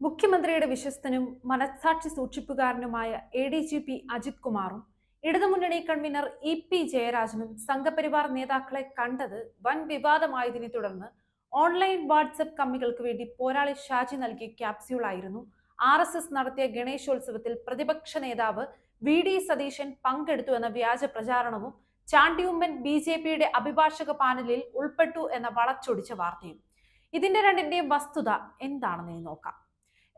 മുഖ്യമന്ത്രിയുടെ വിശ്വസ്തനും മനസാക്ഷി സൂക്ഷിപ്പുകാരനുമായ A D G P Ajith കുമാറും ഇടതുമുന്നണി കൺവീനർ ഇ പി ജയരാജനും സംഘപരിവാർ നേതാക്കളെ കണ്ടത് വൻ വിവാദമായതിനെ തുടർന്ന് ഓൺലൈൻ വാട്സപ്പ് കമ്മികൾക്ക് വേണ്ടി പോരാളി ഷാജി നൽകിയ ക്യാപ്സ്യൂളായിരുന്നു. ആർ എസ് എസ് നടത്തിയ ഗണേശോത്സവത്തിൽ പ്രതിപക്ഷ നേതാവ് വി ഡി സതീശൻ പങ്കെടുത്തു എന്ന വ്യാജ പ്രചാരണവും ചാണ്ടിയുമ്മൻ ബി ജെ പിയുടെ അഭിഭാഷക പാനലിൽ ഉൾപ്പെട്ടു എന്ന വളച്ചൊടിച്ച വാർത്തയും. ഇതിന്റെ രണ്ടിന്റെയും വസ്തുത എന്താണെന്ന് നോക്കാം.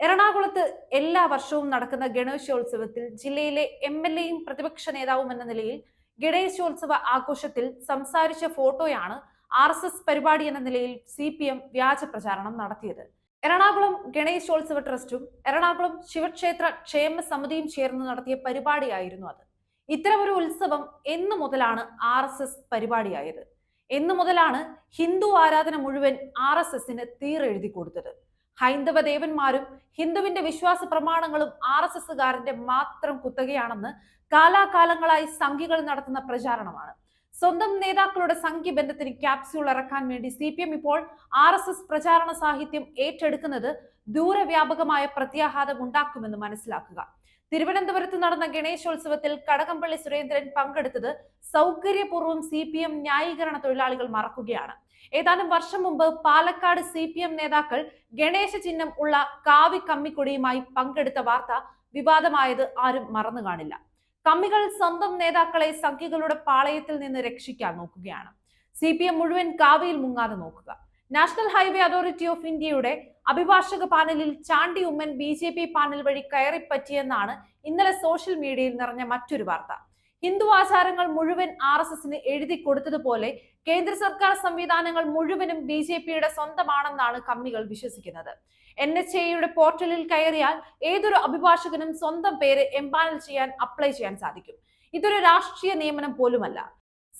എറണാകുളത്ത് എല്ലാ വർഷവും നടക്കുന്ന ഗണേശോത്സവത്തിൽ ജില്ലയിലെ എം എൽ എയും പ്രതിപക്ഷ നേതാവും എന്ന നിലയിൽ ഗണേശോത്സവ ആഘോഷത്തിൽ സംസാരിച്ച ഫോട്ടോയാണ് ആർ എസ് എസ് പരിപാടി എന്ന നിലയിൽ സി പി എം വ്യാജ പ്രചാരണം നടത്തിയത്. എറണാകുളം ഗണേശോത്സവ ട്രസ്റ്റും എറണാകുളം ശിവക്ഷേത്ര ക്ഷേമ സമിതിയും ചേർന്ന് നടത്തിയ പരിപാടിയായിരുന്നു അത്. ഇത്തരമൊരു ഉത്സവം എന്നു മുതലാണ് ആർ എസ് എസ് പരിപാടിയായത്. എന്നു മുതലാണ് ഹിന്ദു ആരാധന മുഴുവൻ ആർ എസ് എസിന് തീറെഴുതി കൊടുത്തത്. ഹൈന്ദവ ദേവന്മാരും ഹിന്ദുവിന്റെ വിശ്വാസ പ്രമാണങ്ങളും ആർ എസ് എസുകാരന്റെ മാത്രം കുത്തകയാണെന്ന് കാലാകാലങ്ങളായി സംഘികൾ നടത്തുന്ന പ്രചാരണമാണ്. സ്വന്തം നേതാക്കളുടെ സംഖ്യ ബന്ധത്തിന് ക്യാപ്സ്യൂൾ ഇറക്കാൻ വേണ്ടി സി പി എം ഇപ്പോൾ ആർ എസ് എസ് പ്രചാരണ സാഹിത്യം ഏറ്റെടുക്കുന്നത് ദൂരവ്യാപകമായ പ്രത്യാഘാതം ഉണ്ടാക്കുമെന്ന് മനസ്സിലാക്കുക. തിരുവനന്തപുരത്ത് നടന്ന ഗണേശോത്സവത്തിൽ കടകംപള്ളി സുരേന്ദ്രൻ പങ്കെടുത്തത് സൗകര്യപൂർവം സി പി എം ന്യായീകരണ തൊഴിലാളികൾ മറക്കുകയാണ്. ഏതാനും വർഷം മുമ്പ് പാലക്കാട് സി പി എം നേതാക്കൾ ഗണേശ ചിഹ്നം ഉള്ള കാവി കമ്മിക്കൊടിയുമായി പങ്കെടുത്ത വാർത്ത വിവാദമായത് ആരും മറന്നു കാണില്ല. കമ്മികൾ സ്വന്തം നേതാക്കളെ സംഖ്യകളുടെ പാളയത്തിൽ നിന്ന് രക്ഷിക്കാൻ നോക്കുകയാണ്. സി പി എം മുഴുവൻ കാവിയിൽ മുങ്ങാതെ നോക്കുക. നാഷണൽ ഹൈവേ അതോറിറ്റി ഓഫ് ഇന്ത്യയുടെ അഭിഭാഷക പാനലിൽ Chandy Oommen B J P panel വഴി കയറിപ്പറ്റിയെന്നാണ് ഇന്നലെ സോഷ്യൽ മീഡിയയിൽ നിറഞ്ഞ മറ്റൊരു വാർത്ത. ഹിന്ദു ആചാരങ്ങൾ മുഴുവൻ ആർ എസ് എസിന് എഴുതി കൊടുത്തതുപോലെ കേന്ദ്ര സർക്കാർ സംവിധാനങ്ങൾ മുഴുവനും ബി ജെ പിയുടെ സ്വന്തമാണെന്നാണ് കമ്മികൾ വിശ്വസിക്കുന്നത്. എൻ എച്ച് എയുടെ പോർട്ടലിൽ കയറിയാൽ ഏതൊരു അഭിഭാഷകനും സ്വന്തം പേര് എംപാനൽ ചെയ്യാൻ അപ്ലൈ ചെയ്യാൻ സാധിക്കും. ഇതൊരു രാഷ്ട്രീയ നിയമനം പോലുമല്ല.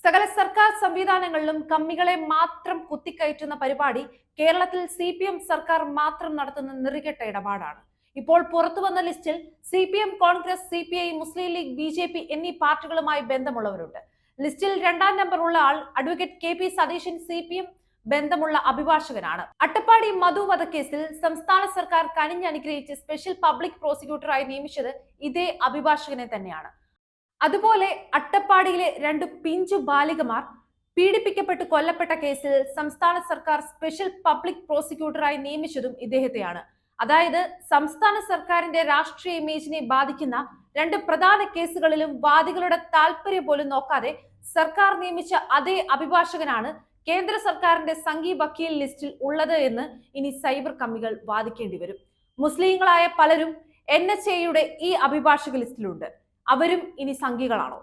സകല സർക്കാർ സംവിധാനങ്ങളിലും കമ്മികളെ മാത്രം കുത്തിക്കയറ്റുന്ന പരിപാടി കേരളത്തിൽ സി പി എം സർക്കാർ മാത്രം നടത്തുന്ന നിറികെട്ട ഇടപാടാണ്. ഇപ്പോൾ പുറത്തു വന്ന ലിസ്റ്റിൽ C P M Congress C P I Muslim League B J P എന്നീ പാർട്ടികളുമായി ബന്ധമുള്ളവരുണ്ട്. ലിസ്റ്റിൽ രണ്ടാം നമ്പർ ഉള്ള ആൾ advocate K P Satheesan C P M ബന്ധമുള്ള അഭിഭാഷകനാണ്. അട്ടപ്പാടി മധു വധക്കേസിൽ സംസ്ഥാന സർക്കാർ കനിഞ്ഞനുഗ്രഹിച്ച് സ്പെഷ്യൽ പബ്ലിക് പ്രോസിക്യൂട്ടറായി നിയമിച്ചത് ഇതേ അഭിഭാഷകനെ തന്നെയാണ്. അതുപോലെ അട്ടപ്പാടിയിലെ രണ്ട് പിഞ്ചു ബാലികമാർ പീഡിപ്പിക്കപ്പെട്ട് കൊല്ലപ്പെട്ട കേസിൽ സംസ്ഥാന സർക്കാർ സ്പെഷ്യൽ പബ്ലിക് പ്രോസിക്യൂട്ടറായി നിയമിച്ചതും ഇദ്ദേഹത്തെയാണ്. അതായത് സംസ്ഥാന സർക്കാരിന്റെ രാഷ്ട്രീയ ഇമേജിനെ ബാധിക്കുന്ന രണ്ട് പ്രധാന കേസുകളിലും വാദികളുടെ താല്പര്യം പോലും നോക്കാതെ സർക്കാർ നിയമിച്ച അതേ അഭിഭാഷകനാണ് കേന്ദ്ര സർക്കാരിന്റെ സംഗീ വക്കീൽ ലിസ്റ്റിൽ ഉള്ളത് എന്ന് ഇനി സൈബർ കമ്മികൾ വാദിക്കേണ്ടി വരും. മുസ്ലിങ്ങളായ പലരും എൻ എച്ച് എയുടെ ഈ അഭിഭാഷക ലിസ്റ്റിലുണ്ട്. അവരും ഇനി സംഘികളാണോ?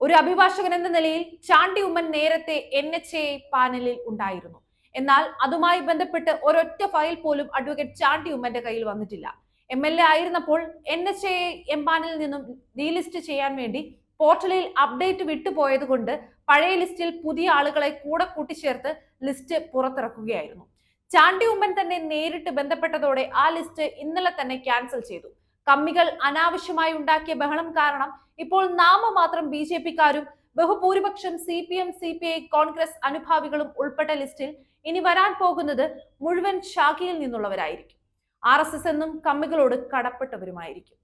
ഒരു അഭിഭാഷകൻ എന്ന നിലയിൽ ചാണ്ടി ഉമ്മൻ നേരത്തെ എൻ എച്ച് എ പാനലിൽ ഉണ്ടായിരുന്നു. എന്നാൽ അതുമായി ബന്ധപ്പെട്ട് ഒരൊറ്റ ഫയൽ പോലും അഡ്വക്കേറ്റ് ചാണ്ടി ഉമ്മന്റെ കയ്യിൽ വന്നിട്ടില്ല. എം എൽ എ ആയിരുന്നപ്പോൾ എൻ എച്ച് എ എം പാനലിൽ നിന്നും ഡീലിസ്റ്റ് ചെയ്യാൻ വേണ്ടി പോർട്ടലിൽ അപ്ഡേറ്റ് വിട്ടുപോയത് കൊണ്ട് പഴയ ലിസ്റ്റിൽ പുതിയ ആളുകളെ കൂടെ കൂട്ടിച്ചേർത്ത് ലിസ്റ്റ് പുറത്തിറക്കുകയായിരുന്നു. ചാണ്ടി ഉമ്മൻ തന്നെ നേരിട്ട് ബന്ധപ്പെട്ടതോടെ ആ ലിസ്റ്റ് ഇന്നലെ തന്നെ ക്യാൻസൽ ചെയ്തു. കമ്മികൾ അനാവശ്യമായി ഉണ്ടാക്കിയ ബഹളം കാരണം ഇപ്പോൾ നാമമാത്രം ബി ജെ പിക്കാരും ബഹുഭൂരിപക്ഷം C P M C P I Congress അനുഭാവികളും ഉൾപ്പെട്ട ലിസ്റ്റിൽ ഇനി വരാൻ പോകുന്നത് മുഴുവൻ ശാഖയിൽ നിന്നുള്ളവരായിരിക്കും. ആർ എസ് എസ് എന്നും കമ്മികളോട് കടപ്പെട്ടവരുമായിരിക്കും.